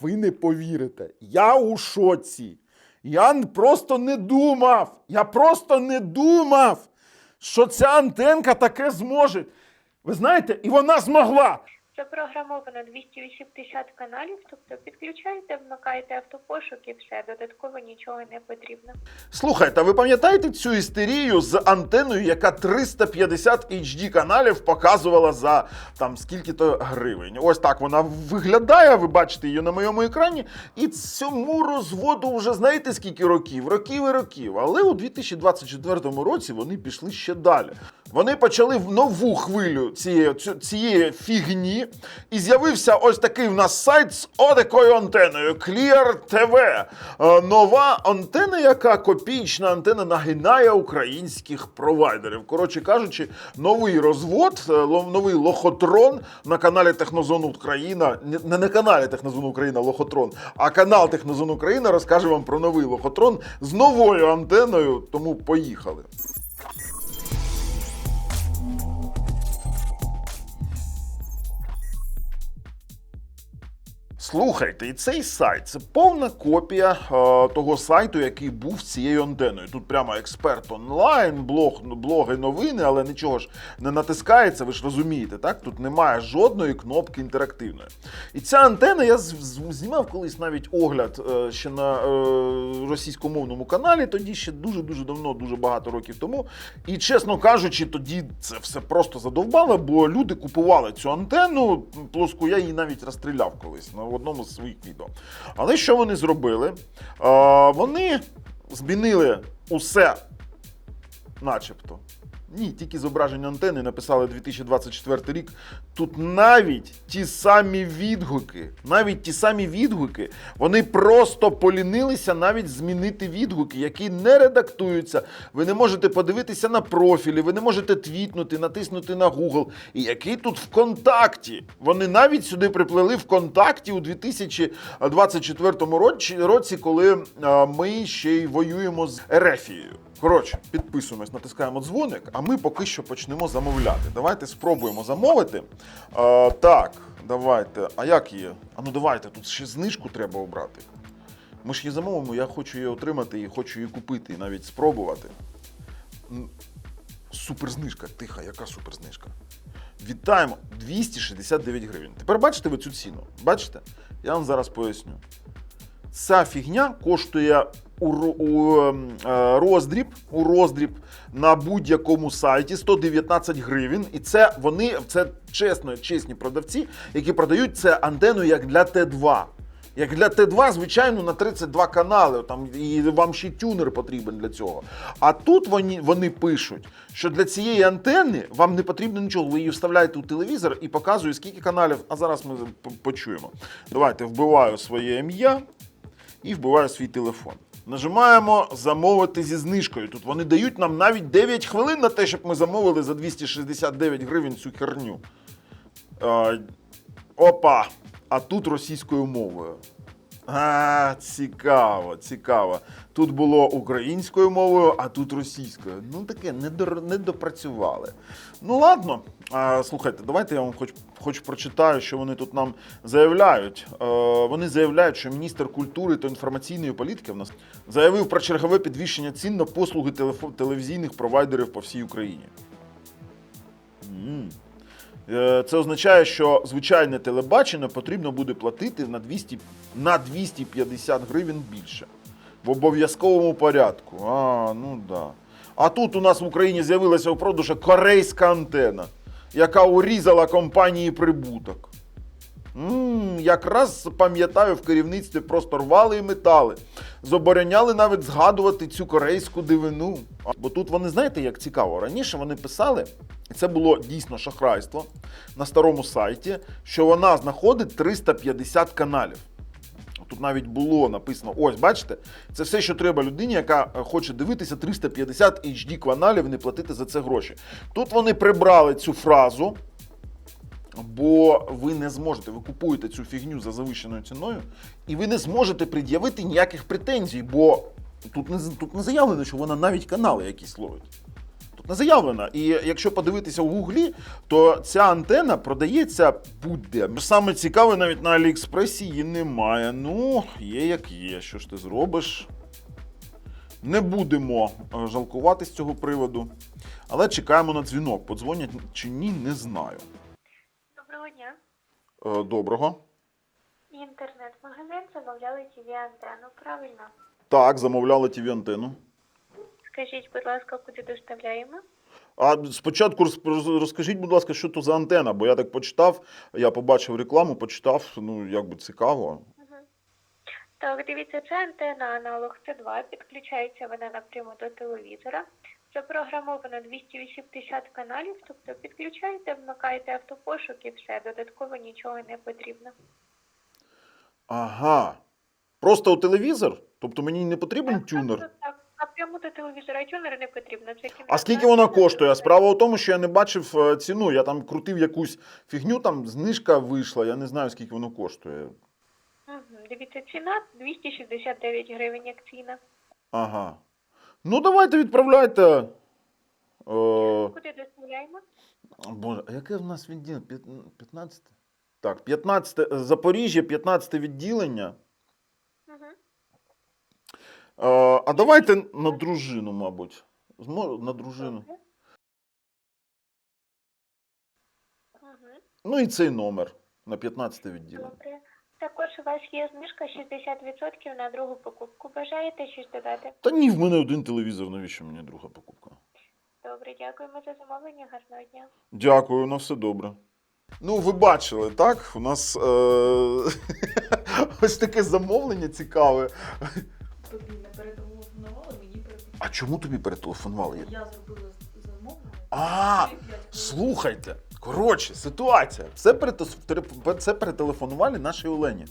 Ви не повірите. Я у шоці. Я просто не думав. Я просто не думав, що ця антенка таке зможе. Ви знаєте, і вона змогла. Запрограмовано 280 каналів, тобто підключаєте, вмикаєте автопошук і все, додатково нічого не потрібно. Слухайте, а ви пам'ятаєте цю істерію з антеною, яка 350 HD каналів показувала за там скільки-то гривень? Ось так вона виглядає. Ви бачите її на моєму екрані. І цьому розводу вже знаєте скільки років? Років і років. Але у 2024 році вони пішли ще далі. Вони почали в нову хвилю цієї, цієї фігні, і з'явився ось такий в нас сайт з отакою антеною Clear TV. Е, Нова антена, яка копійчна антена нагинає українських провайдерів. Коротше кажучи, новий розвод, е, новий лохотрон на каналі Технозон Україна. Не- на каналі Технозон Україна Лохотрон, а канал Технозон Україна розкаже вам про новий лохотрон з новою антеною. Тому поїхали. Слухайте, і цей сайт це повна копія е, того сайту, який був цією антеною. Тут прямо експерт онлайн, блог, блоги, новини, але нічого ж не натискається, ви ж розумієте, так? Тут немає жодної кнопки інтерактивної. І ця антена, я знімав колись навіть огляд е, ще на е, російськомовному каналі, тоді ще дуже-дуже давно, дуже багато років тому. І чесно кажучи, тоді це все просто задовбало, бо люди купували цю антенну плоску, я її навіть розстріляв колись на одному з своїх відео. Але що вони зробили? Вони змінили усе, начебто. Ні, тільки зображення антени написали 2024 рік. Тут навіть ті самі відгуки, навіть ті самі відгуки, вони просто полінилися навіть змінити відгуки, які не редактуються. Ви не можете подивитися на профілі, ви не можете твітнути, натиснути на Google. І який тут ВКонтакті? Вони навіть сюди приплели ВКонтакті у 2024 році, коли ми ще й воюємо з Ерефією. Коротше, підписуємось, натискаємо дзвоник, а ми поки що почнемо замовляти. Давайте спробуємо замовити. А, так, давайте. А як її? А ну давайте, тут ще знижку треба обрати. Ми ж її замовимо, я хочу її отримати і хочу її купити, і навіть спробувати. Суперзнижка, тиха, яка суперзнижка? Вітаємо 269 гривень. Тепер бачите ви цю ціну? Бачите? Я вам зараз поясню. Ця фігня коштує у, у ем, е, роздріб, у роздріб на будь-якому сайті 119 гривень. І це вони, це чесно, чесні продавці, які продають це антенну як для Т2. Як для Т2, звичайно, на 32 канали. Там і вам ще тюнер потрібен для цього. А тут вони, вони пишуть, що для цієї антенни вам не потрібно нічого. Ви її вставляєте у телевізор і показує, скільки каналів. А зараз ми почуємо. Давайте вбиваю своє ім'я і вбиваю свій телефон. Нажимаємо замовити зі знижкою. Тут вони дають нам навіть 9 хвилин на те, щоб ми замовили за 269 гривень цю херню. Е, опа! А тут російською мовою. А, цікаво, цікаво. Тут було українською мовою, а тут російською. Ну таке не, допрацювали. Ну ладно, а, слухайте, давайте я вам хоч, хоч прочитаю, що вони тут нам заявляють. Е, вони заявляють, що міністр культури та інформаційної політики в нас заявив про чергове підвищення цін на послуги телефо- телевізійних провайдерів по всій Україні. М. Е, Це означає, що звичайне телебачення потрібно буде платити на 200, на 250 гривень більше. В обов'язковому порядку. А, ну да. А тут у нас в Україні з'явилася у продажу корейська антена, яка урізала компанії прибуток. Якраз пам'ятаю, в керівництві просто рвали і метали. Забороняли навіть згадувати цю корейську дивину. Бо тут вони знаєте, як цікаво. Раніше вони писали, і це було дійсно шахрайство на старому сайті, що вона знаходить 350 каналів. Тут навіть було написано: ось, бачите, це все, що треба людині, яка е, хоче дивитися 350 HD каналів не платити за це гроші. Тут вони прибрали цю фразу, бо ви не зможете, ви купуєте цю фігню за завищеною ціною, і ви не зможете пред'явити ніяких претензій, бо тут не, тут не заявлено, що вона навіть канали якісь ловить. Тут Не заявлена. І якщо подивитися в гуглі, то ця антена продається будь-де. Саме цікаве, навіть на Аліекспресі її немає. Ну, є як є. Що ж ти зробиш? Не будемо е, жалкувати з цього приводу. Але чекаємо на дзвінок. Подзвонять чи ні, не знаю. Доброго дня. Е, Доброго. Інтернет-магазин замовляли tv антенну правильно? Так, замовляли тv антенну. Скажіть, будь ласка, куди доставляємо? А спочатку розкажіть, будь ласка, що то за антена, бо я так почитав, я побачив рекламу, почитав, ну якби цікаво. Так, дивіться, це антенна аналог Т2, підключається вона напряму до телевізора. Запрограмовано 280 каналів, тобто підключаєте, вмикаєте автопошук і все, додатково нічого не потрібно. Ага. Просто у телевізор? Тобто мені не потрібен тюнер? Так, так, напряму до телевізора тюнер не потрібно. Це А скільки вона коштує? Справа в тому, що я не бачив е, ціну. Я там крутив якусь фігню, там знижка вийшла, я не знаю, скільки воно коштує. Мгм, Дивіться, ціна 269 гривень як ціна. Ага. Ну, давайте відправляйте. Е, Куди доставляємо? Боже, а яке в нас відділення? П'ят- 15? Так, 15 е, Запоріжжя, 15 відділення. Угу. Е, а давайте на дружину, мабуть. Змо- На дружину. Угу. Ну і цей номер на 15 відділення. Добре. Також у вас є знижка 60% на другу покупку. Бажаєте щось додати? Та ні, в мене один телевізор, навіщо мені друга покупка? Добре, дякуємо за замовлення. Гарного дня. Дякую, на все добре. Ну, ви бачили, так? У нас е- ось таке замовлення цікаве. Тобі не перетелефонували, мені перетелефонували. А чому тобі перетелефонували? Я зробила замовлення. А, Три, п'ять хвилин. слухайте. Коротше, ситуація. Це, перетес- це перетелефонували нашій Олені.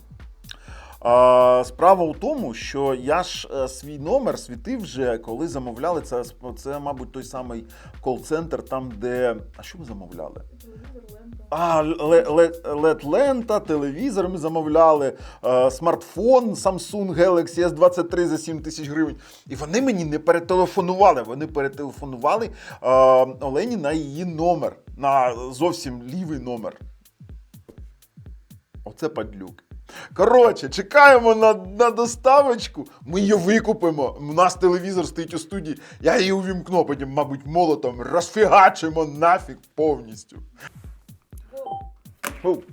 А, справа у тому, що я ж е, свій номер світив вже, коли замовляли це, це, мабуть, той самий кол-центр, там, де. А що ми замовляли? А, LED-лента, телевізор ми замовляли, е, смартфон Samsung Galaxy S23 за 7 тисяч гривень. І вони мені не перетелефонували. Вони перетелефонували е, Олені на її номер, на зовсім лівий номер. Оце падлюк. Коротше, чекаємо на, на доставочку. Ми її викупимо. У нас телевізор стоїть у студії. Я її увімкну, потім, мабуть, молотом розфігачимо нафіг повністю. Оу.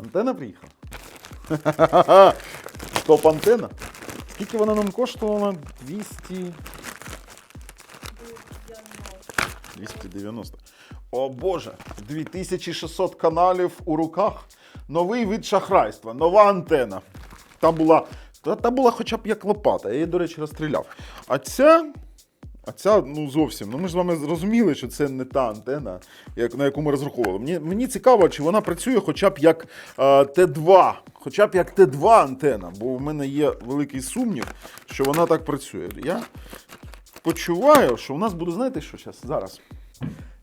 Антена приїхала. Топ антена. Скільки вона нам коштувала? 200. 290. О Боже, 2600 каналів у руках. Новий вид шахрайства, нова антена. Та була, та, та була хоча б як лопата. Я її, до речі, розстріляв. А ця. А ця, ну зовсім. Ну ми ж з вами зрозуміли, що це не та антена, як, на яку ми розраховували. Мені, мені цікаво, чи вона працює хоча б як е, Т2, хоча б як Т2 антена, бо в мене є великий сумнів, що вона так працює. Я почуваю, що у нас буде, знаєте що зараз? Зараз.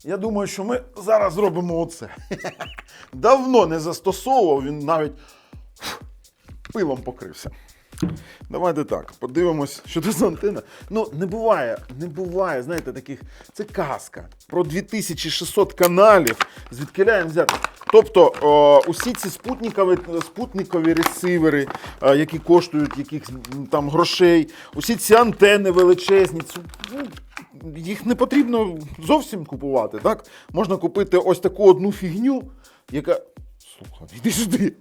Я думаю, що ми зараз зробимо оце. Давно не застосовував, він навіть пилом покрився. Давайте так, подивимось, що це за антенна. Ну, не буває, не буває, знаєте, таких. Це казка про 2600 каналів. Звідки взяти? Тобто, о, усі ці спутникові, спутникові ресивери, е, які коштують якихось там грошей, усі ці антени величезні, ну, їх не потрібно зовсім купувати. Так? Можна купити ось таку одну фігню, яка. Слухай, іди сюди.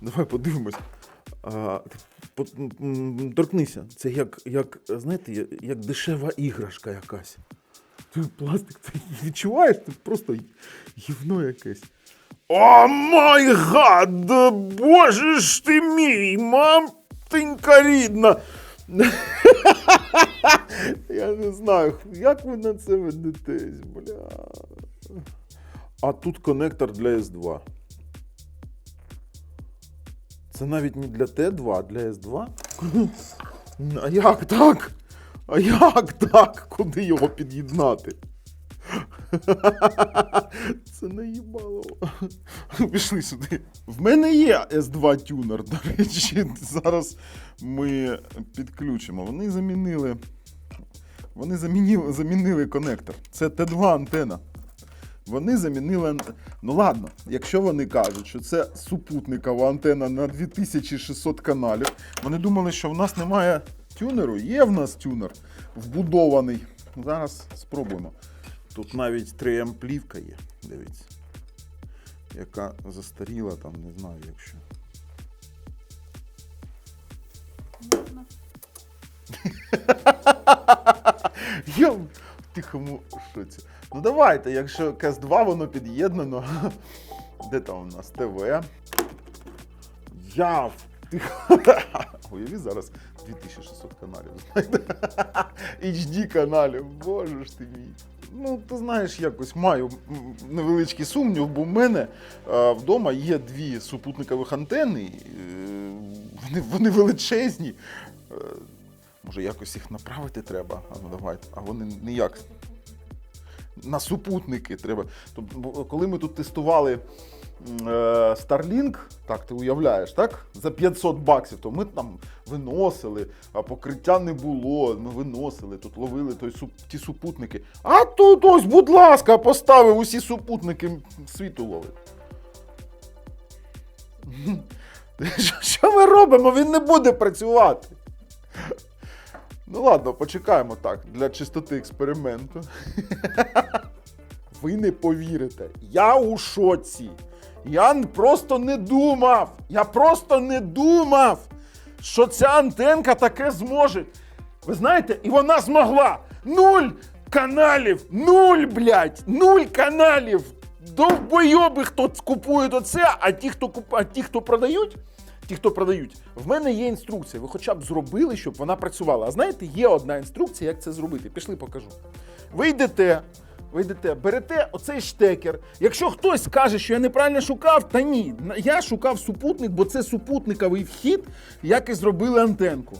Давай подивимось. Торкнися. Це як, як, знаєте, як, дешева іграшка якась. Ти пластик ти відчуваєш? Це просто гівно якесь. О май гад! Боже ж ти мій, мамтенька рідна. Я не знаю, як ви на це ведетесь, бля. А тут коннектор для S2. Це навіть не для Т2, а для С2. А як так? А як так? Куди його під'єднати? Це наїбало. Пішли сюди. В мене є S2 тюнер, до речі. Зараз ми підключимо. Вони замінили. Вони замінили, замінили конектор. Це Т2 антена. Вони замінили. Ну ладно, якщо вони кажуть, що це супутникова антена на 2600 каналів, вони думали, що в нас немає тюнеру. Є в нас тюнер вбудований. Зараз спробуємо. Тут навіть 3М плівка є. Дивіться. Яка застаріла, там не знаю, якщо. Я тихому шоці. Ну давайте, якщо КС 2 воно під'єднано. Де там у нас ТВ? Я в. Уяві зараз 2600 каналів. знаєте. HD каналів, боже ж ти мій. Ну, ти знаєш, якось маю невеличкий сумнів, бо в мене е, вдома є дві супутникових антени. е, Вони, вони величезні. Е, Може, якось їх направити треба. А ну давайте. А вони ніяк. На супутники треба. Тобто, коли ми тут тестували Starlink, так ти уявляєш, так? За 500 баксів, то ми там виносили, а покриття не було. Ми виносили, тут ловили той, ті супутники. А тут ось, будь ласка, поставив усі супутники світу ловить. Що ми робимо? Він не буде працювати. Ну ладно, почекаємо так, для чистоти експерименту. Ви не повірите. Я у шоці. Я просто не думав. Я просто не думав, що ця антенка таке зможе. Ви знаєте, і вона змогла. Нуль каналів! Нуль, блядь! Нуль каналів! Довбойоби, хто купує оце, а ті, хто куп... а ті, хто продають, ті, хто продають, в мене є інструкція. Ви хоча б зробили, щоб вона працювала. А знаєте, є одна інструкція, як це зробити. Пішли, покажу. Ви йдете, ви йдете, берете оцей штекер. Якщо хтось скаже, що я неправильно шукав, та ні. Я шукав супутник, бо це супутниковий вхід, як і зробили антенку.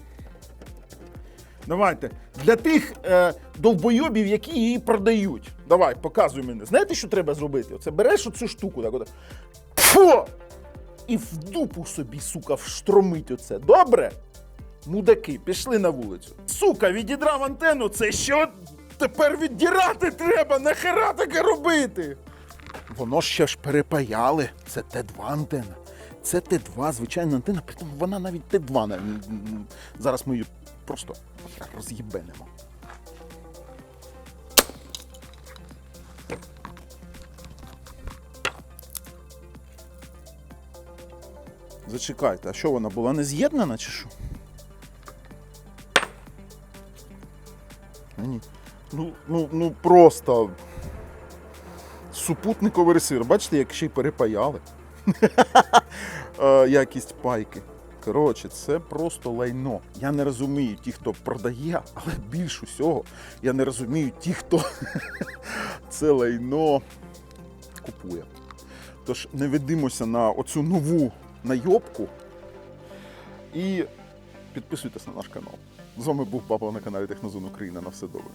Давайте. Для тих е, довбойобів, які її продають. Давай, показуй мене. Знаєте, що треба зробити? Оце береш оцю штуку, так от. Фу! І в дупу собі, сука, вштромить оце. Добре? Мудаки, пішли на вулицю. Сука, відідрав антенну, це що тепер віддірати треба? Нахера таке робити? Воно ще ж перепаяли. Це Т2 антенна. Це Т2, звичайна антенна, при тому вона навіть Т2. не- м, м, Зараз ми її просто роз'їбенемо. Зачекайте, а що вона була не з'єднана чи що? Ні. Ну, ну, ну просто супутниковий ресивер. Бачите, як ще й перепаяли. Е, Якість пайки. Коротше, це просто лайно. Я не розумію ті, хто продає, але більш усього я не розумію ті, хто це лайно купує. Тож не ведимося на оцю нову найобку і підписуйтесь на наш канал. З вами був папа на каналі Технозон Україна. На все добре.